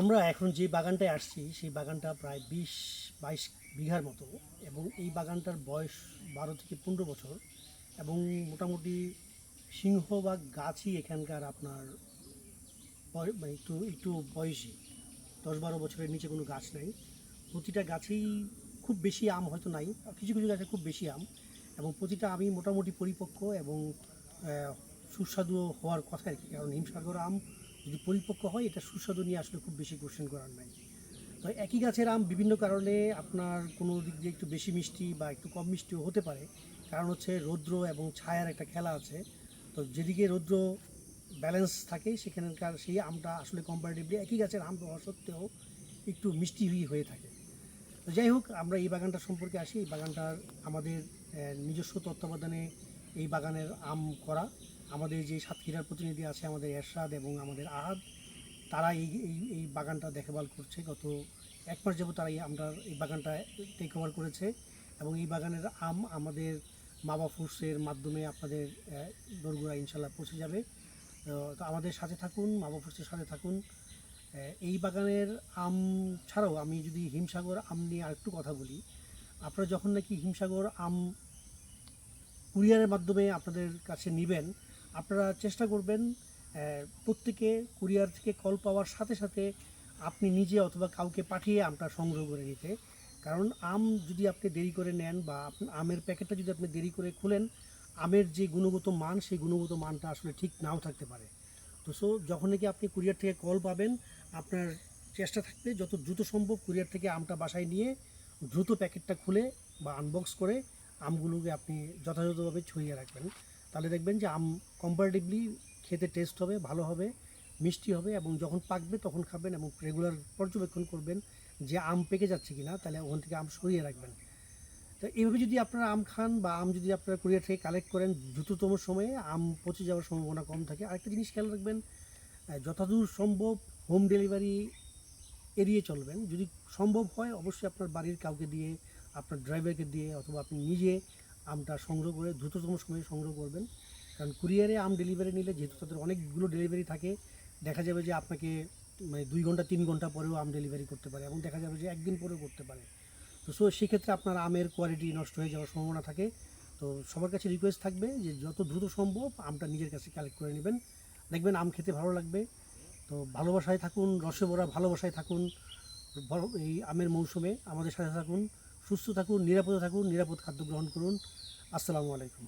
আমরা এখন যে বাগানটায় আসছি, সেই বাগানটা প্রায় বিশ, বাইশ বিঘার মতো এবং এই বাগানটার বয়স বারো থেকে পনেরো বছর এবং মোটামুটি সিংহ বা গাছই এখানকার আপনার মানে একটু একটু বয়সী। দশ বারো বছরের নিচে কোনো গাছ নাই। প্রতিটা গাছেই খুব বেশি আম হয়তো নাই, কিছু কিছু গাছে খুব বেশি আম এবং প্রতিটা আমই মোটামুটি পরিপক্ক এবং সুস্বাদু হওয়ার কথা আর কি। কারণ হিমসাগর আম যদি পরিপক্ক হয়, এটা সুস্বাদু নিয়ে আসলে খুব বেশি কোশ্চেন করার নাই। তো একই গাছের আম বিভিন্ন কারণে আপনার কোনো দিক দিয়ে একটু বেশি মিষ্টি বা একটু কম মিষ্টিও হতে পারে। কারণ হচ্ছে রৌদ্র এবং ছায়ার একটা খেলা আছে। তো যেদিকে রৌদ্র ব্যালেন্স থাকে, সেখানকার সেই আমটা আসলে কম্পারেটিভলি একই গাছের আম হওয়া সত্ত্বেও একটু মিষ্টি হয়ে থাকে। তো যাই হোক, আমরা এই বাগানটা সম্পর্কে আসি। এই বাগানটার আমাদের নিজস্ব তত্ত্বাবধানে এই বাগানের আম করা। আমাদের যে সাতক্ষীরার প্রতিনিধি আছে, আমাদের এরশাদ এবং আমাদের আহাদ তারা এই এই এই বাগানটা দেখভাল করছে। গত এক মাস যাবত তারা আমরা এই বাগানটা টেক ওভার করেছে এবং এই বাগানের আম আমাদের মাবা ফুডসের মাধ্যমে আপনাদের দোরগোড়া ইনশাল্লাহ পৌঁছে যাবে। তো আমাদের সাথে থাকুন, মাবা ফুডসের সাথে থাকুন। এই বাগানের আম ছাড়াও আমি যদি হিমসাগর আম নিয়ে আরেকটু কথা বলি, আপনারা যখন নাকি হিমসাগর আম কুরিয়ারের মাধ্যমে আপনাদের কাছে নেবেন আপনারা চেষ্টা করবেন প্রত্যেকে কুরিয়ার থেকে কল পাওয়ার সাথে সাথে আপনি নিজে অথবা কাউকে পাঠিয়ে আমটা সংগ্রহ করে নিতে। কারণ আম যদি আপনি দেরি করে নেন বা আমের প্যাকেটটা যদি আপনি দেরি করে খুলেন, আমের যে গুণগত মান, সেই গুণগত মানটা আসলে ঠিক নাও থাকতে পারে। তো সো, যখন নাকি আপনি কুরিয়ার থেকে কল পাবেন, আপনার চেষ্টা থাকবে যত দ্রুত সম্ভব কুরিয়ার থেকে আমটা বাসায় নিয়ে দ্রুত প্যাকেটটা খুলে বা আনবক্স করে আমগুলোকে আপনি যথাযথভাবে ছড়িয়ে রাখবেন। তাহলে দেখবেন যে আম কম্পারেটিভলি খেতে টেস্ট হবে ভালো হবে মিষ্টি হবে এবং যখন পাকবে তখন খাবেন এবং রেগুলার পর্যবেক্ষণ করবেন যে আম পেকে যাচ্ছে কিনা তাহলে ওখান থেকে আম সরিয়ে রাখবেন। তো এইভাবে যদি আপনারা আম খান বা আম যদি আপনারা কুরিয়ার থেকে কালেক্ট করেন দ্রুততম সময়ে আম পচে যাওয়ার সম্ভাবনা কম থাকে। আরেকটা জিনিস খেয়াল রাখবেন আহ, যতদূর সম্ভব হোম ডেলিভারি এড়িয়ে চলবেন। যদি সম্ভব হয় অবশ্যই আপনার বাড়ির কাউকে দিয়ে আপনার ড্রাইভারকে দিয়ে অথবা আপনি নিজে আমটা সংগ্রহ করে, দ্রুততম সময়ে সংগ্রহ করবেন। কারণ কুরিয়ারে আম ডেলিভারি নিলে যেহেতু তাদের অনেকগুলো ডেলিভারি থাকে, দেখা যাবে যে আপনাকে মানে দুই ঘণ্টা, তিন ঘণ্টা পরেও আম ডেলিভারি করতে পারে এবং দেখা যাবে যে একদিন পরেও করতে পারে। তো সো, সেক্ষেত্রে আপনার আমের কোয়ালিটি নষ্ট হয়ে যাওয়ার সম্ভাবনা থাকে। তো সবার কাছে রিকোয়েস্ট থাকবে যে যত দ্রুত সম্ভব আমটা নিজের কাছে কালেক্ট করে নেবেন। দেখবেন আম খেতে ভালো লাগবে। তো ভালোবাসায় থাকুন, রসে ভরা ভালোবাসায় থাকুন এই আমের মৌসুমে আমাদের সাথে থাকুন। সুস্থ থাকুন নিরাপদে থাকুন নিরাপদ খাদ্য গ্রহণ করুন। আসসালামু আলাইকুম।